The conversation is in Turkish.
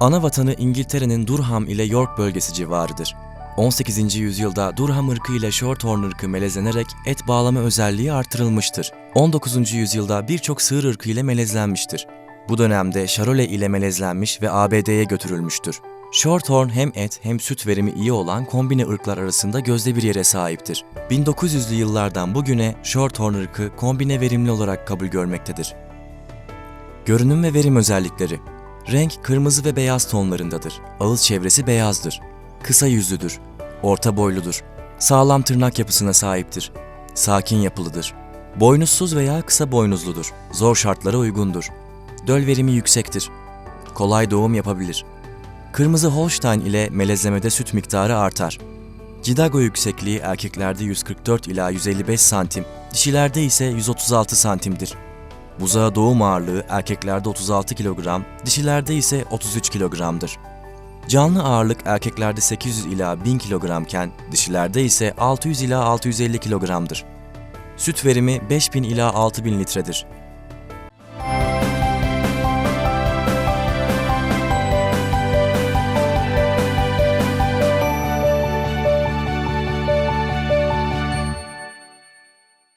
Ana vatanı İngiltere'nin Durham ile York bölgesi civarıdır. 18. yüzyılda Durham ırkı ile Shorthorn ırkı melezlenerek et bağlama özelliği artırılmıştır. 19. yüzyılda birçok sığır ırkı ile melezlenmiştir. Bu dönemde Charolais ile melezlenmiş ve ABD'ye götürülmüştür. Shorthorn hem et hem süt verimi iyi olan kombine ırklar arasında gözde bir yere sahiptir. 1900'lü yıllardan bugüne Shorthorn ırkı kombine verimli olarak kabul görmektedir. Görünüm ve verim özellikleri Renk kırmızı ve beyaz tonlarındadır. Ağız çevresi beyazdır. Kısa yüzlüdür. Orta boyludur. Sağlam tırnak yapısına sahiptir. Sakin yapılıdır. Boynuzsuz veya kısa boynuzludur. Zor şartlara uygundur. Döl verimi yüksektir. Kolay doğum yapabilir. Kırmızı Holstein ile melezlemede süt miktarı artar. Cidago yüksekliği erkeklerde 144 ila 155 santim, dişilerde ise 136 santimdir. Buzağa doğum ağırlığı erkeklerde 36 kilogram, dişilerde ise 33 kilogramdır. Canlı ağırlık erkeklerde 800 ila 1000 kilogramken dişilerde ise 600 ila 650 kilogramdır. Süt verimi 5000 ila 6000 litredir.